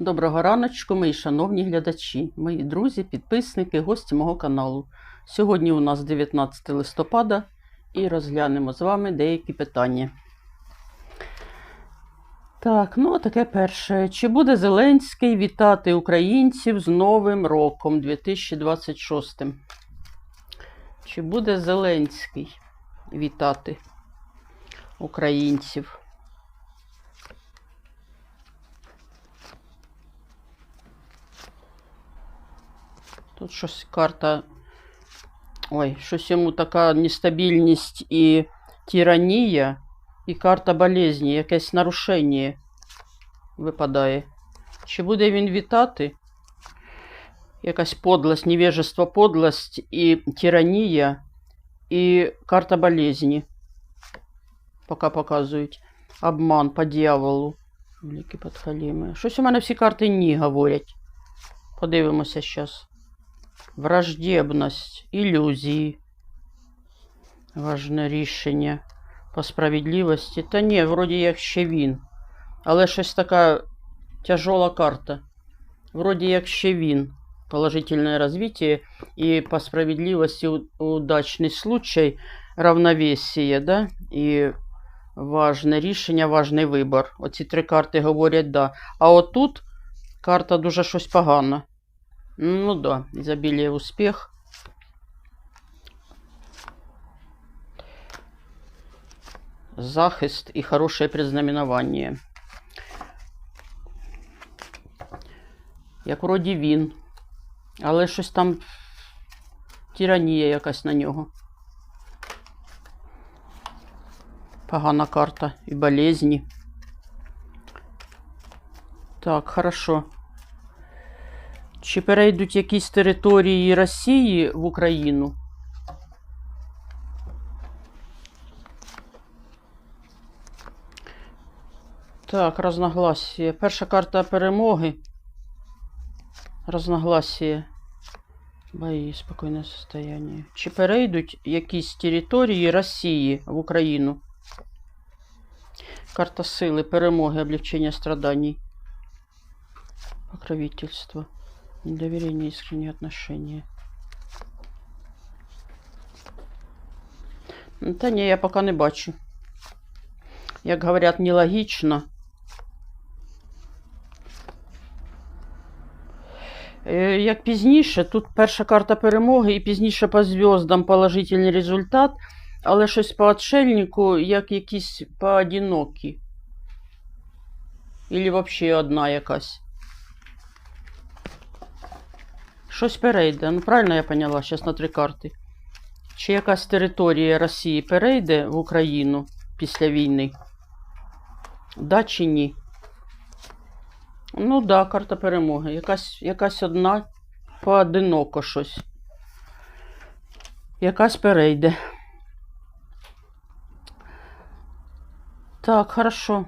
Доброго раночку, мої шановні глядачі, мої друзі, підписники, гості мого каналу. Сьогодні у нас 19 листопада і розглянемо з вами деякі питання. Так, ну таке перше. Чи буде Зеленський вітати українців з Новим роком 2026? Чи буде Зеленський вітати українців? Тут щось карта. Ой, щось йому така нестабільність і тиранія, і карта болезні, якесь нарушення випадає. Чи буде він вітати? Якась подлость, невежество, подлость і тиранія, і карта болезні. Поки показують. Обман по дьяволу. Великі подхаліми. Щось у мене всі карти ні говорять. Подивимося зараз. Враждебність, ілюзії. Важне рішення по справедливості. Та ні, вроді як ще він. Але щось така тяжола карта. Вроді як ще він. Положительное развитие и по справедливости у- удачный случай, равновесие, да, і важне рішення, важний вибор. Оці три карти говорять да. А отут карта дуже щось погана. Ну да, изобилие успех. Захист і хороше предзнаменування. Як вроді він. Але щось там тиранія якась на нього. Погана карта і болезні. Так, хорошо. Чи перейдуть якісь території Росії в Україну? Так, разногласие. Перша карта перемоги. Разногласие. Бої, спокійне состояние. Чи перейдуть якісь території Росії в Україну? Карта сили, перемоги, облегчення страданий. Покровительство. Недоверие, искренние отношения. Та ні, я поки не бачу. Як говорять, нелогічно. Е, Як пізніше, тут перша карта перемоги і пізніше по зв'яздам положительний результат, але щось по отшельнику, як якісь поодинокі. Ілі взагалі одна якась. Щось перейде. Ну, правильно я поняла, зараз на три карти. Чи якась територія Росії перейде в Україну після війни? Да чи ні? Ну да, карта перемоги. Якась, якась одна поодиноко щось. Якась перейде. Так, хорошо.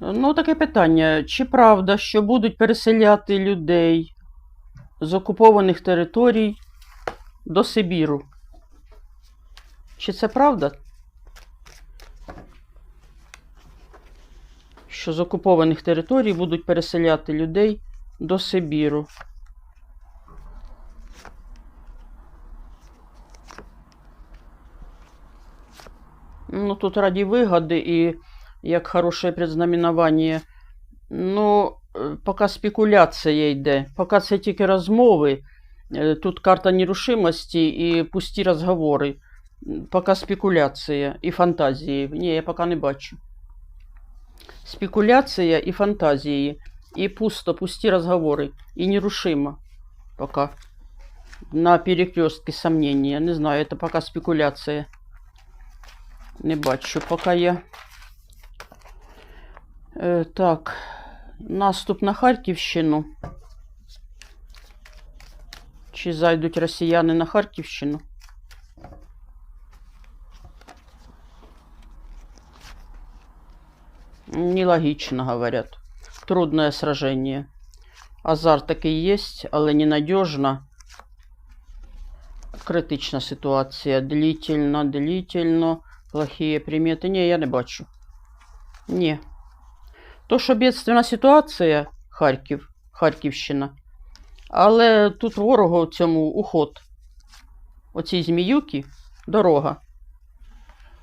Ну, таке питання. Чи правда, що будуть переселяти людей з окупованих територій до Сибіру? Чи це правда? Що з окупованих територій будуть переселяти людей до Сибіру? Ну, тут раді вигоди і як хороше предзнаменування. Ну, е, поки спекуляція йде, поки це тільки розмови. Е, Тут карта нерушимості і пусті розговори. М, Поки спекуляція і фантазії. Ні, я поки не бачу. Спекуляція і фантазії. І пусто, пусті розговори. І нерушимо. Пока. На перекрестке сомнения. Не знаю, это пока спекуляція. Не бачу, поки я. Е, так, Наступ на Харківщину. Чи зайдуть росіяни на Харківщину? Нелогично, говорят. Трудное сражение. Азарт такий есть, але ненадежно. Критична ситуація. Длительно, длительно. Плохие примети. Ні, я не бачу. Ні. То, що бідственна ситуація, Харків, Харківщина. Але тут ворогу цьому уход. Оцій зміюки дорога.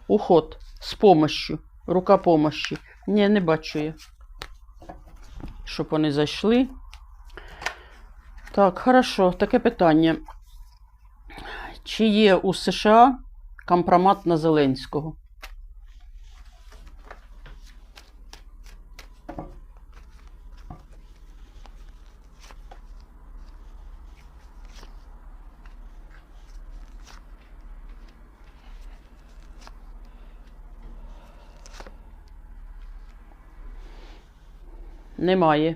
Уход з помощью, рука помощі. Ні, не бачу я. Щоб вони зайшли. Так, хорошо, таке питання. Чи є у США компромат на Зеленського? Немає.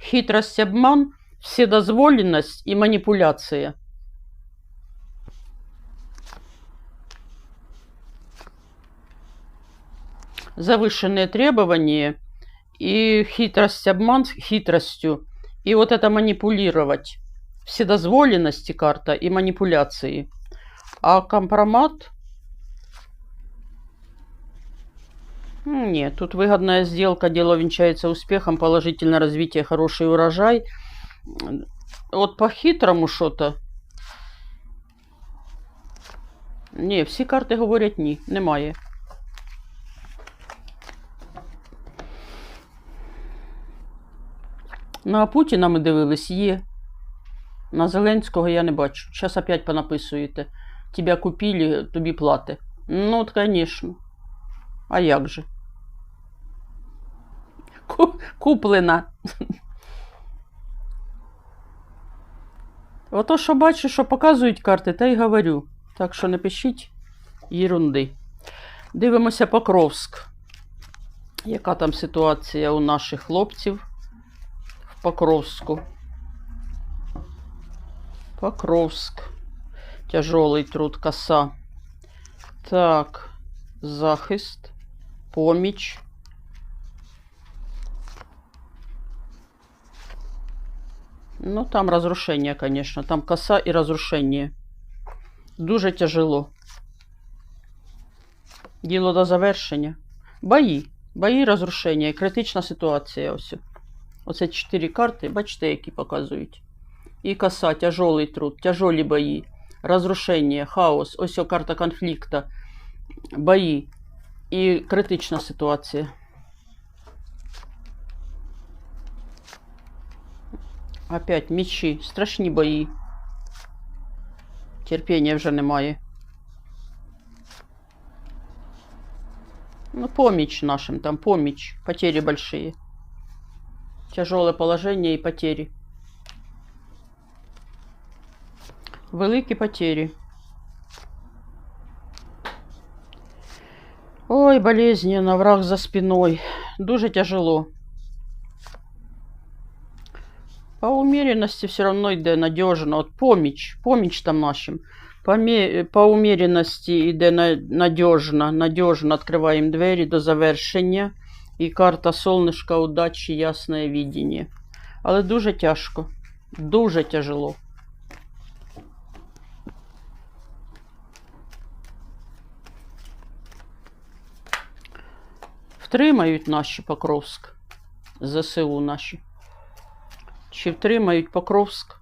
Хитрость, обман, вседозволенность и манипуляция. Завышенные требования и хитрость, обман хитростью. И вот это манипулировать. Вседозволенности карта и манипуляции. А компромат... Нет, тут выгодная сделка, дело венчается успехом, положительное развитие, хороший урожай. Вот по-хитрому що-то. Ні, всі карти говорять ні, немає. На Путіна ми дивились, є. На Зеленського я не бачу. Зараз опять понаписуєте. Тебя купили, тобі плати. Ну, от, звісно. А як же? Ку- Куплена. Ото, що бачу, що показують карти, та й говорю. Так що не пишіть єрунди. Дивимося Покровськ. Яка там ситуація у наших хлопців в Покровську? Покровськ. Тяжелий труд, коса. Так, захист, поміч. Ну, там разрушение, конечно. Там коса и разрушение. Дуже тяжело. Діло до завершення. Бої. Бої, розрушення критична ситуація. Ось. Оце чотири карти, бачите, які показують. І коса, тяжелий труд, тяжелі бої, розрушення, хаос, ось карта конфлікту, бої і критична ситуація. Опять мечі, страшні бої. Терпіння вже немає. Ну, помощь нашим, там помощь. Потери большие. Тяжелое положение и потери. Великі потери. Ой, болезненно, враг за спиной. Дуже тяжело. По умеренности все равно йде надежно. От поміч, поміч там нашим. По, ме- по умеренности йде на- надежно, надежно відкриваємо двері до завершення. І карта сонечка, удачі, ясне видіння. Але дуже тяжко. Дуже тяжело. Втримають наші Покровськ. ЗСУ наші. Чи втримають Покровськ?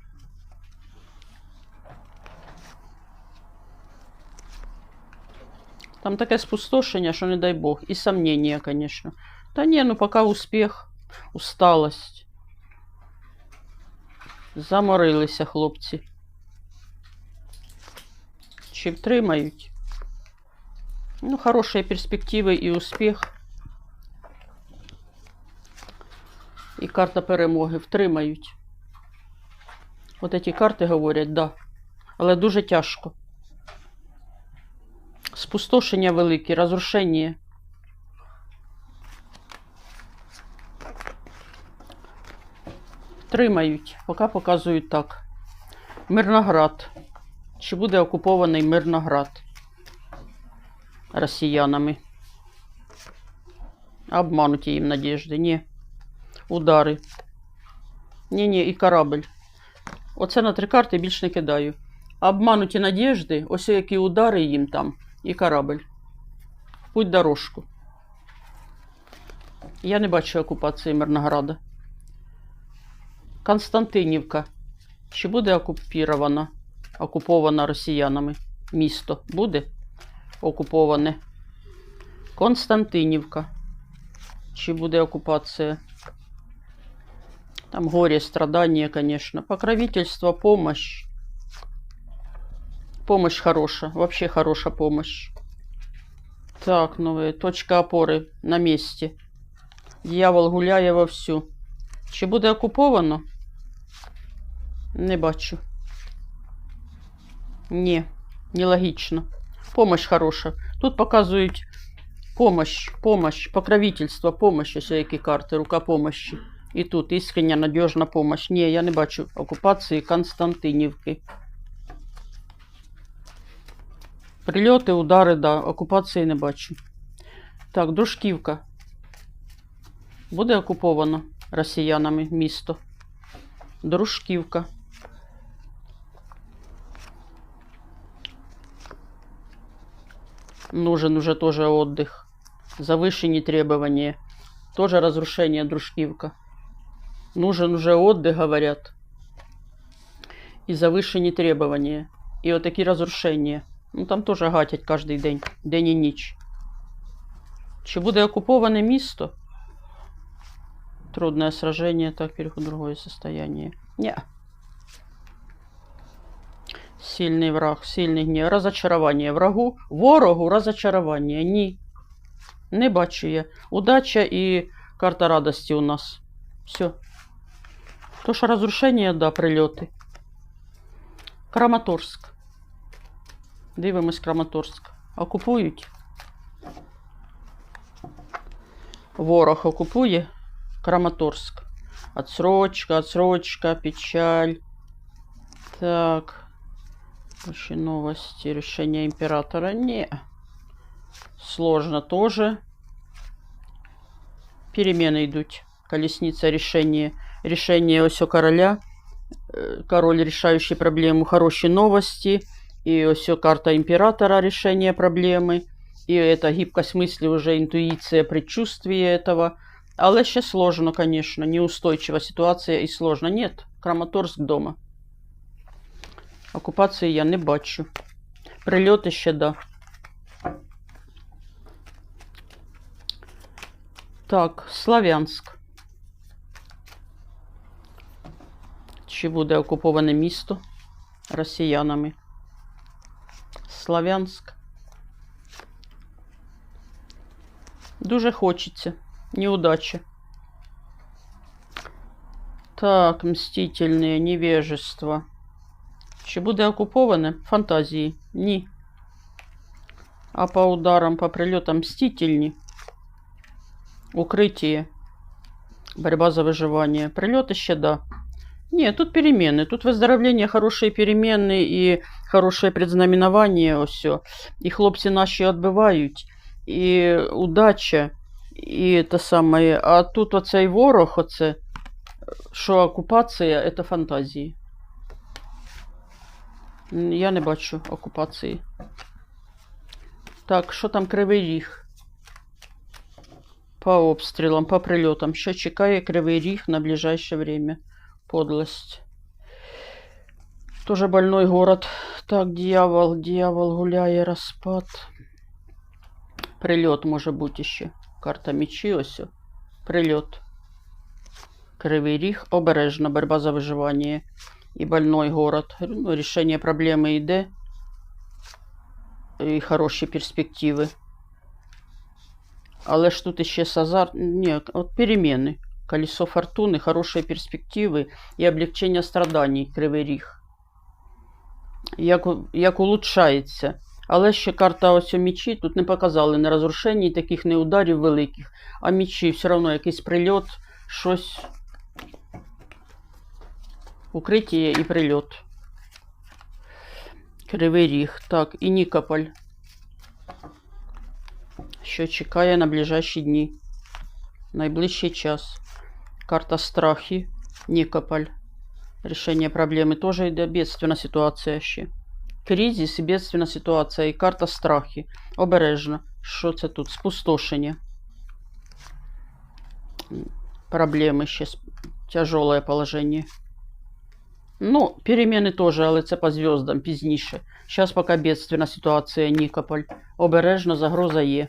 Там таке спустошення, що не дай Бог. І сомнення, звісно. Та ні, ну поки успіх, усталость. Заморилися хлопці. Чи втримають? Ну, хороші перспективи і успіх. Карта перемоги втримають. От ці карти говорять, да. Але дуже тяжко. Спустошення велике, розрушення. Тримають, поки показують так. Мирноград. Чи буде окупований Мирноград росіянами? Обмануті їм надіжди. Ні. Удари. Ні, ні, і корабль. Оце на три карти більш не кидаю. Обмануті надіжди, ось які удари їм там, і корабль. Путь дорожку. Я не бачу окупації Мирнограда. Константинівка. Чи буде окупірована, окупована росіянами місто? Буде окуповане. Константинівка. Чи буде оккупация? Там горе, страдания, конечно. Покровительство, помощь. Помощь хорошая. Вообще хорошая помощь. Так, новая точка опоры на месте. Дьявол гуляє вовсю. Чи буде окуповано? Не бачу. Ні, нелогічно. Помощь хороша. Тут показують помощь, помощь, покровительство, помощь, ось які карти, рука помощі. І тут іскрення, надіжна помощь. Ні, я не бачу окупації Константинівки. Прильоти, удари, да, окупації не бачу. Так, Дружківка. Буде окуповано росіянами місто. Дружківка. Нужен уже тоже отдых. Завышенные требования. Тоже разрушение дружкивка. Нужен уже отдых, говорят. И завышенные требования. И вот такие разрушения. Ну там тоже гатять кожний день. День і ніч. Чи буде окуповане місто? Трудное сражение, так, переход в другое состояние. Не. Сильний враг, сильний гнів. Розочарування врагу, ворогу розочарування. Ні. Не бачу я. Удача і карта радості у нас. Все. То що розрушення, да, прильоти. Краматорськ. Дивимось Краматорськ. Окупують. Ворог окупує Краматорськ. Отсрочка, отсрочка, печаль. Так. Еще новости. Решение императора. Не. Сложно тоже. Перемены идут. Колесница решение Решение ось короля. Э, Король, решающий проблему. Хорошие новости. И ось карта императора. Решение проблемы. И это гибкость мысли, уже интуиция, предчувствие этого. Але ще сложно, конечно. Неустойчива ситуація і сложно. Нет. Краматорск дома. Окупації я не бачу. Прильоти ще да. Так, Слав'янськ. Чи буде окуповане місто росіянами? Слав'янськ. Дуже хочеться. Неудача. Так, мстительные, невежество. Чи буде окуповане? Фантазії. Ні. А по ударам, по прильотам мстительні. Укриття. Борьба за выживание. Прильоти ще да. Ні, тут перемены. Тут выздоровление, хорошие перемены і хорошее предзнаменование. Все. І хлопці наші відбивають. І удача. І те саме. А тут оцей ворог, оце, що окупація, це фантазії. М, Я не бачу окупації. Так, що там Кривий Ріг? По обстрілам, по прильотам. Що чекає Кривий Ріг на ближайшее время? Подлость. Тоже больной город. Так, дьявол, дьявол гуляє, розпад. Прильот може бути ще. Карта мечі, ось. о. Прильот. Кривий Ріг. Обережно, борьба за виживання. І больной город. Ну, рішення проблеми йде. І хороші перспективи. Але ж тут іще Сазар. Ні, от переміни. Колесо фортуни, хороші перспективи і облегчення страданий Кривий Ріг. Як, як улучшається. Але ще карта ось у мічі тут не показали не розрушень, і таких не ударів великих. А мічі все одно якийсь прильот, щось. Укриття і прильот. Кривий Ріг. Так, і Нікополь. Що чекає на ближайші дні. Найближчий час. Карта страхи. Нікополь. Рішення проблеми теж йде. Бедственна ситуація ще. Кризис і бедственна ситуація. І карта страхи. Обережно. Що це тут? Спустошення. м, проблемы сейчас. Тяжелое положение. Ну, перемены теж, але це по зв'язкам пізніше. Зараз поки бедственна ситуація Нікополь. Обережно загроза є.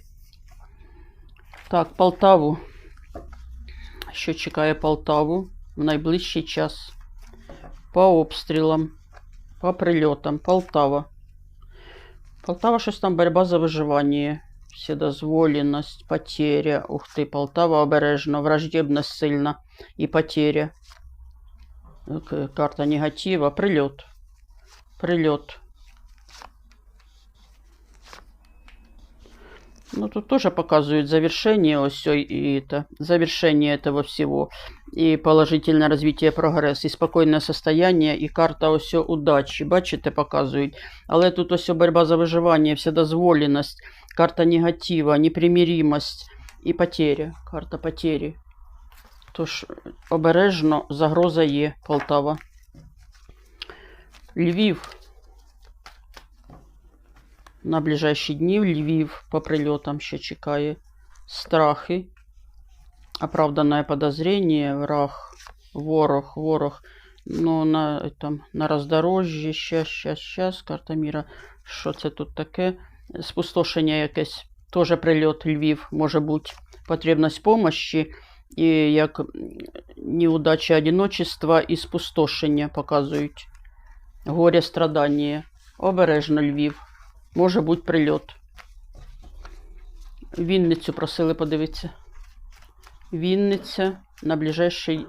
Так, Полтаву. Що чекає Полтаву в найближчий час? По обстрілам, по прильотам. Полтава. Полтава щось там боротьба за виживання. Вседозволеність, потеря. Ух ти, Полтава обережно, враждебність сильна і потеря. К- Карта негатива. Прилет. Прилет. Ну, тут тоже показывают завершение все и это, завершение этого всего. И положительное развитие, прогресс, и спокойное состояние, и карта все удачі. Бачите, показують. Але тут ось боротьба за виживання, вседозволеність, карта негатива, непримиримость і потеря. Карта потери. Тож обережно загроза є Полтава. Львів. На ближайші дні Львів по прильотам ще чекає. Страхи. Оправданное подозрение, враг, ворог, ворог. Ну, на, там, на роздорожжі, щас, щас, щас, карта міра. Що це тут таке? Спустошення якесь. Теж прильот Львів може бути. Потребність помощі і як неудача одиночества і спустошення показують. Горе страдання. Обережно Львів. Може бути прильот. Вінницю просили подивитися. Вінниця на ближайший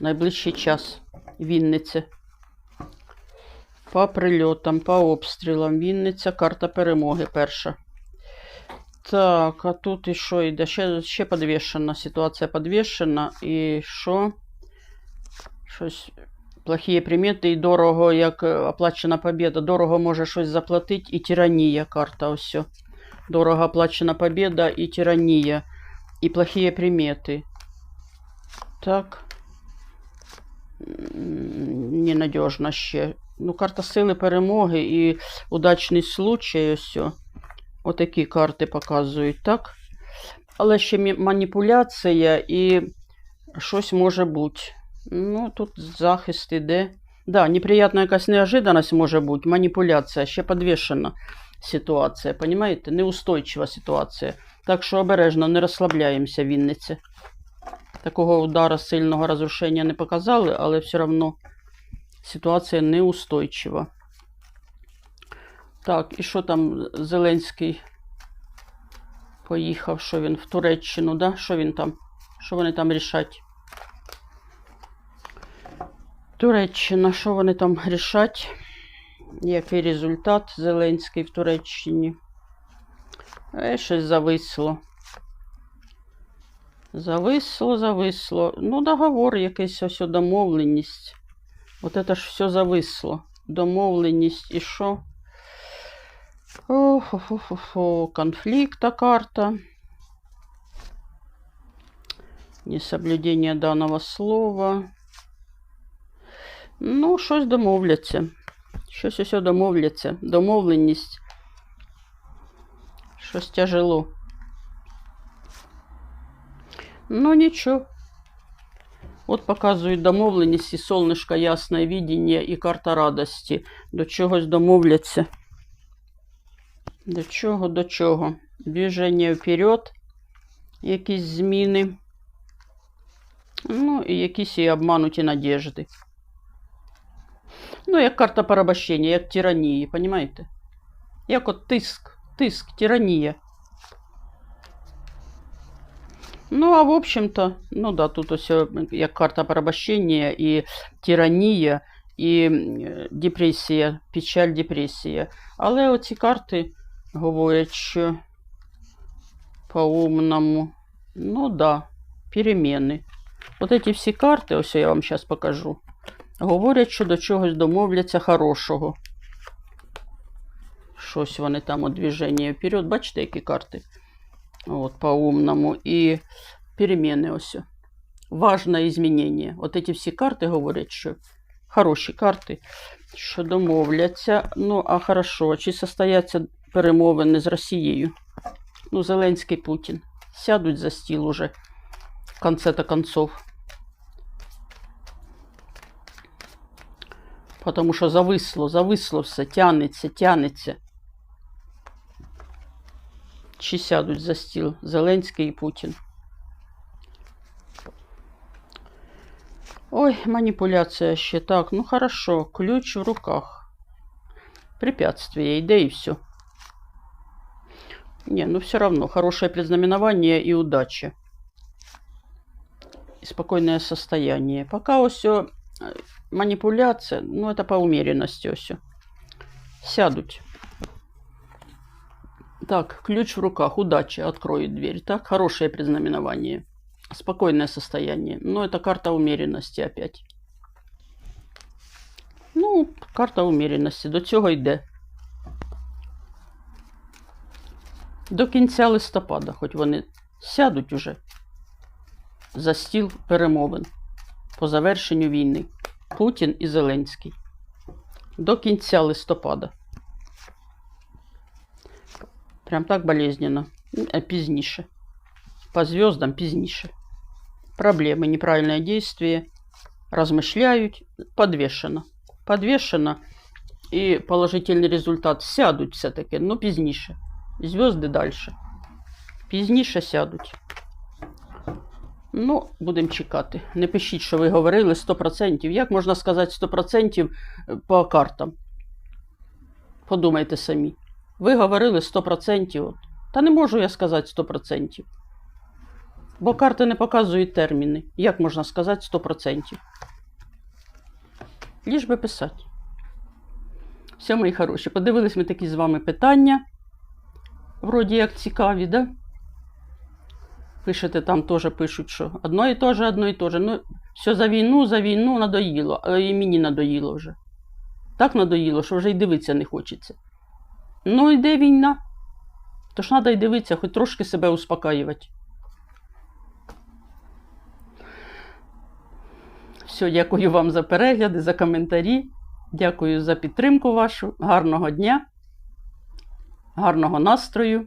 найближчий час. Вінниця. По прильотам, по обстрілам. Вінниця, карта перемоги перша. Так, а тут і що йде? Ще, ще підвішена. Ситуація підвішена. І що? Щось. Плохі примети і дорого, як е, оплачена победа. Дорого може щось заплатити і тиранія карта. Ось. Дорого оплачена победа і тиранія. І плохі примети. Так. М, Ненадежно ще. Ну, карта сили перемоги і удачний случай. Ось. Отакі карти показують, так? Але ще маніпуляція і щось може бути. Ну, тут захист іде. Да, неприятна якась неожиданность може бути, маніпуляція, ще підвішена ситуація, понимаєте? Неустойчива ситуація. Так що обережно, не розслабляємося, Вінниці. Такого удара сильного розрушення не показали, але все одно ситуація неустойчива. Так, і що там Зеленський поїхав, що він в Туреччину, да? Що він там? Що вони там рішать? Туреччина, що вони там рішать? Який результат Зеленський в Туреччині? Е, щось зависло. Зависло, зависло. Ну, договор, якийсь ось домовленість. От це ж все зависло. Домовленість і що? О-хо-хо-хо-хо. Конфликта карта. Несоблюдение данного слова. Ну, щось домовляться. Щось усе домовляться. Домовленість. Щось тяжело. Ну, нічого. От показують домовленість і сонечко, ясне видіння і карта радості. До чогось домовляться. До чого, до чого? Движення вперед, якісь зміни. Ну, і якісь і обмануті надежди. Ну, як карта порабощення, як тиранії, понимаєте? Як от тиск, тиск, тиранія. Ну, а в общем-то, ну да, тут ось е, як карта порабощення і тиранія, і е, депресія, печаль, депресія. Але оці карти говорять, що по-умному, ну да, переміни. От эти всі карти, ось я вам зараз покажу, говорять, що до чогось домовляться хорошого. Щось вони там у движення вперед. Бачите, які карти? От, по-умному. І переміни ось. Важне змінення. От ці всі карти говорять, що хороші карти, що домовляться. Ну, а хорошо, чи состояться перемовини з Росією? Ну, Зеленський Путін. сядуть за стіл уже в конце-то концов. Потому що зависло, зависло все, тянеться, тянеться. Чи сядуть за стіл Зеленський і Путін. Ой, манипуляция ще так. Ну хорошо, ключ в руках. Препятствие, иди и все. Не, ну все равно, хорошее предзнаменование и удача. И спокойное состояние. Пока все манипуляция, ну это по умеренности все. Сядут. Так, ключ в руках, удача, откроет дверь. Так, хорошее предзнаменование. Спокойное состояние. Но это карта умеренности опять. Ну, карта умеренности. До цього йде. До кінця листопада, хоч вони сядуть уже за стіл перемовин по завершенню війни. Путін і Зеленський. До кінця листопада. Прям так болезненно. Е, Пізніше. По звездам пізніше. Проблемы, неправильное действие. Размышляют. Подвешено. Подвешено. И положительный результат сядуть все-таки, но пізніше. Звезди дальше. Пізніше сядуть. Ну, будемо чекати. Не пишіть, що ви говорили 100%. Як можна сказати 100% по картам? Подумайте самі. Ви говорили 100%. Та не можу я сказати 100%. Бо карти не показують терміни. Як можна сказати 100%? Ліж би писати. Все, мої хороші. Подивились ми такі з вами питання. Вроді як цікаві, да? Пишете там теж пишуть, що одно і те же, одно і те же. Ну, все за війну, за війну надоїло, але і мені надоїло вже. Так надоїло, що вже й дивитися не хочеться. Ну, йде війна. Тож треба й дивитися, хоч трошки себе успокаювати. Все, дякую вам за перегляди, за коментарі. Дякую за підтримку вашу. Гарного дня, гарного настрою.